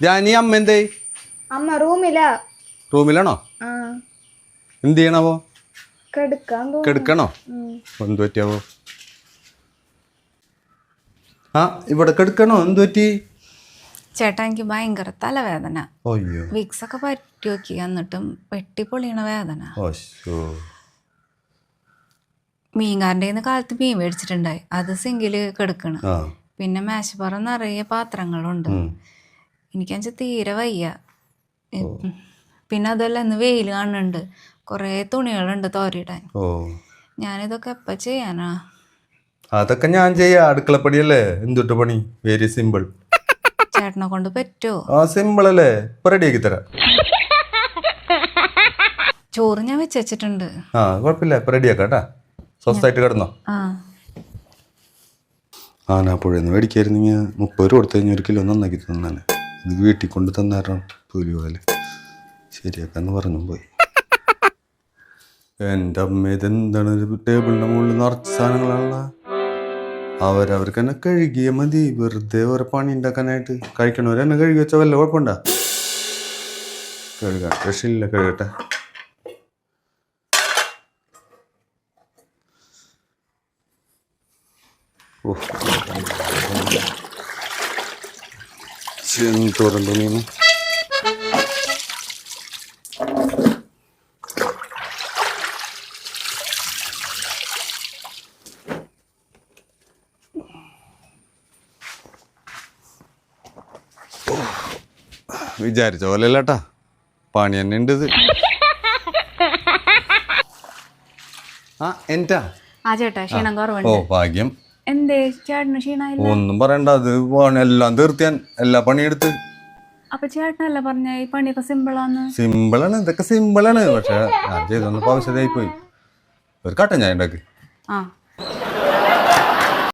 ധ്യാനി അമ്മ എന്തേ? അമ്മ റൂമിലാ. റൂമിലാണോ? ആ. എന്ത് ചെയ്യണാവോ? കെടുക്കണോ? എന്ത് പറ്റിയാവോ? ആ ഇവിടെ കെടുക്കണോ? എന്ത് പറ്റി? ചേട്ടാ എനിക്ക് ഭയങ്കര തലവേദന. അയ്യോ. വിക്സ് ഒക്കെ പറ്റി നോക്കി എന്നിട്ടും വെട്ടിപ്പൊളിയണ വേദന. മീൻകാരന്റെ കയ്യിന്ന് കാലത്ത് മീൻ മേടിച്ചിട്ടുണ്ടായി. അത് സിങ്കിൽ കെടുക്കണം. ആ. പിന്നെ മേശപ്പുറം നിറയെ പാത്രങ്ങളുണ്ട്. എനിക്കാണെച്ചാൽ തീരെ വയ്യ. പിന്നെ അതല്ല ഇന്ന് വെയിൽ കാണുന്നുണ്ട്. കുറേ തുണികളുണ്ട് തോരയിടാൻ. ഓ. ഞാനിതൊക്കെ എപ്പോൾ ചെയ്യാനാ? അതൊക്കെ ഞാൻ ചെയ്യാം. അടുക്കളപ്പടിയല്ലേ എന്തുട്ട് പണി? വെരി സിമ്പിൾ ചേട്ടനെ കൊണ്ട് പറ്റുമോ ആ സിമ്പിൾ അല്ലേ? ഇപ്പൊ റെഡിയാക്കി തരാം. ചോറ് ഞാൻ വെച്ച് വെച്ചിട്ടുണ്ട്. ആ കുഴപ്പമില്ല. ഇപ്പൊ റെഡിയാക്കാം കേട്ടാ. സ്വസ്ഥമായിട്ട് കിടന്നോ? ആ. ആനാപ്പുഴന്ന് മേടിക്കായിരുന്നെങ്കിൽ മുപ്പത് രൂപ കൊടുത്തു കഴിഞ്ഞാൽ ഒരു കിലോ നന്നാക്കി തന്നാണ്. ഇത് വീട്ടിൽ കൊണ്ട് തന്നാരാണ് പുലി പോലെ. ശരിയാക്കാന്ന് പറഞ്ഞു പോയി. എന്റെ അമ്മ ഇതെന്താണ്? ടേബിളിന്റെ മുകളിൽ നിറച്ച സാധനങ്ങളാണ് അവരവർക്ക് തന്നെ കഴുകിയ മതി. വെറുതെ ഓരോ പണി ഉണ്ടാക്കാനായിട്ട് കഴിക്കണവർ തന്നെ കഴുകി വെച്ചാൽ വല്ല കുഴപ്പമുണ്ടാ? കഴുകാം രക്ഷയില്ല കഴുകട്ടെ. ഓ ചെന്തോറും തുണിയാണ് വിചാരിച്ച പോലെ അല്ലേട്ടാ പണി തന്നെ ഉണ്ട് ഇത്. ആ എന്താ? ആ ചേട്ടാ ക്ഷീണം ഓ കുറവുണ്ട്. ഭാഗ്യം. എന്തേ? ചേട്ടന് ക്ഷീണായില്ല ഒന്നും പറയണ്ട അത് പണി എല്ലാം തീർത്തിയാൻ എല്ലാ പണിയെടുത്ത്. അപ്പൊ ചേട്ടനല്ല പറഞ്ഞ ഈ പണിയൊക്കെ സിമ്പിളാന്ന്? സിമ്പിളാണ് ഇതൊക്കെ സിമ്പിളാണ്. പക്ഷെ ഞാൻ ചെയ്തൊന്നും ആവശ്യതയായി പോയി ഒരു കട്ടൻ ചായ ഉണ്ടാക്കി. ആ.